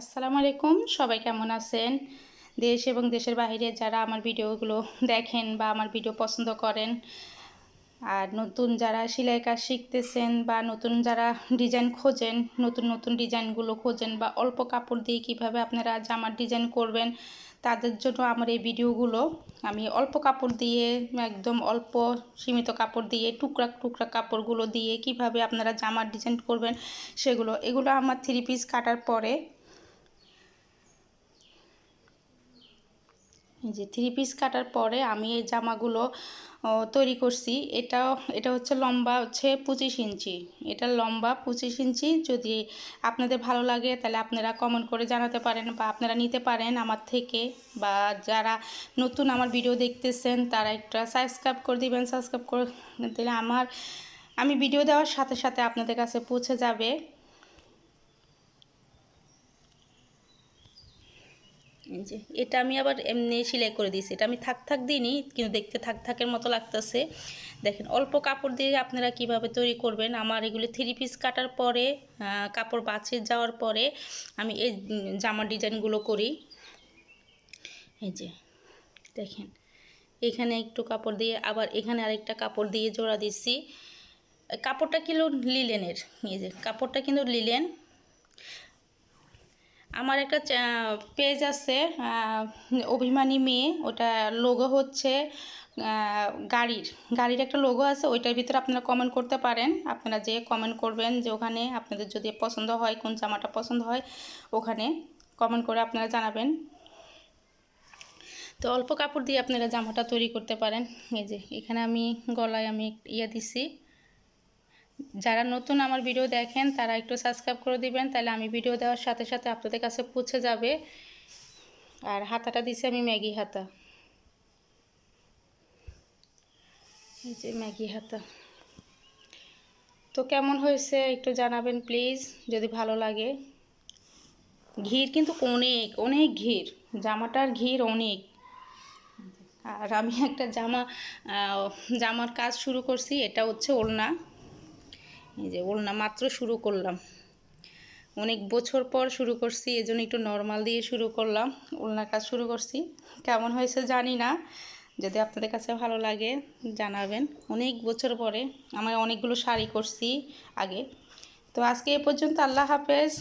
আসসালামু আলাইকুম, সবাই কেমন আছেন? দেশ এবং দেশের বাইরে যারা আমার ভিডিওগুলো দেখেন বা আমার ভিডিও পছন্দ করেন, আর নতুন যারা সেলাই কাজ শিখতেছেন বা নতুন যারা ডিজাইন খোঁজেন, নতুন নতুন ডিজাইনগুলো খোঁজেন বা অল্প কাপড় দিয়ে কীভাবে আপনারা জামার ডিজাইন করবেন, তাদের জন্য আমার এই ভিডিওগুলো আমি অল্প কাপড় দিয়ে, একদম অল্প সীমিত কাপড় দিয়ে, টুকরা টুকরা কাপড়গুলো দিয়ে কীভাবে আপনারা জামার ডিজাইন করবেন, সেগুলো, এগুলো আমার থ্রি পিস কাটার পরে যে থ্রি পিস কাটার পরে আমি এই জামাগুলো তৈরি করছি। এটা এটা হচ্ছে লম্বা হচ্ছে পঁচিশ ইঞ্চি। এটা লম্বা পঁচিশ ইঞ্চি। যদি আপনাদের ভালো লাগে, তাহলে আপনারা কমেন্ট করে জানাতে পারেন বা আপনারা নিতে পারেন আমার থেকে। বা যারা নতুন আমার ভিডিও দেখতেছেন, তারা একটা সাবস্ক্রাইব করে দিবেন। সাবস্ক্রাইব করে দিলে আমার, আমি ভিডিও দেওয়ার সাথে সাথে আপনাদের কাছে পৌঁছে যাবে। যে এটা আমি আবার এমনি সেলাই করে দিয়েছি। এটা আমি থাক থাক দিইনি, কিন্তু দেখতে থাক থাকের মতো লাগতেছে। দেখেন, অল্প কাপড় দিয়ে আপনারা কীভাবে তৈরি করবেন? আমার এগুলি থ্রি পিস কাটার পরে কাপড় বাছিয়ে যাওয়ার পরে আমি এই জামার ডিজাইনগুলো করি। এই যে, দেখেন, এখানে একটু কাপড় দিয়ে, আবার এখানে আরেকটা কাপড় দিয়ে জোড়া দিচ্ছি। কাপড়টা কিলো লিলেনের এই যে, কাপড়টা কিন্তু লিলেন আমার একটা পেজ আছে অভিমানী মেয়ে ওটা লোগো হচ্ছে গাড়ির। গাড়ির একটা লোগো আছে, ওইটার ভিতরে আপনারা কমেন্ট করতে পারেন। আপনারা যে কমেন্ট করবেন যে ওখানে আপনাদের যদি পছন্দ হয়, কোন জামাটা পছন্দ হয়, ওখানে কমেন্ট করে আপনারা জানাবেন। তো অল্প কাপড় দিয়ে আপনারা জামাটা তৈরি করতে পারেন। এই যে, এখানে আমি গলায় আমি ইয়ে দিছি। যারা নতুন আমার ভিডিও দেখেন, তারা একটু সাবস্ক্রাইব করে দিবেন, তাহলে আমি ভিডিও দেওয়ার সাথে সাথে আপনাদের কাছে পৌঁছে যাবে। আর হাতাটা দিছি আমি ম্যাগি হাতা। এই যে ম্যাগি হাতা। তো কেমন হয়েছে একটু জানাবেন প্লিজ যদি ভালো লাগে। ঘির কিন্তু অনেক অনেক ঘির। জামাটার ঘির অনেক। আর আমি একটা জামা জামার কাজ শুরু করছি, এটা হচ্ছে ওড়না। এই যে ওড়না মাত্র শুরু করলাম। অনেক বছর পর শুরু করছি এই জন্য একটু নর্মাল দিয়ে শুরু করলাম ওলনার কাজ শুরু করছি। কেমন হয়েছে জানি না, যদি আপনাদের কাছে ভালো লাগে জানাবেন। অনেক বছর পরে আমার অনেকগুলো শাড়ি করছি আগে। তো আজকে এ পর্যন্ত আল্লাহ হাফেজ।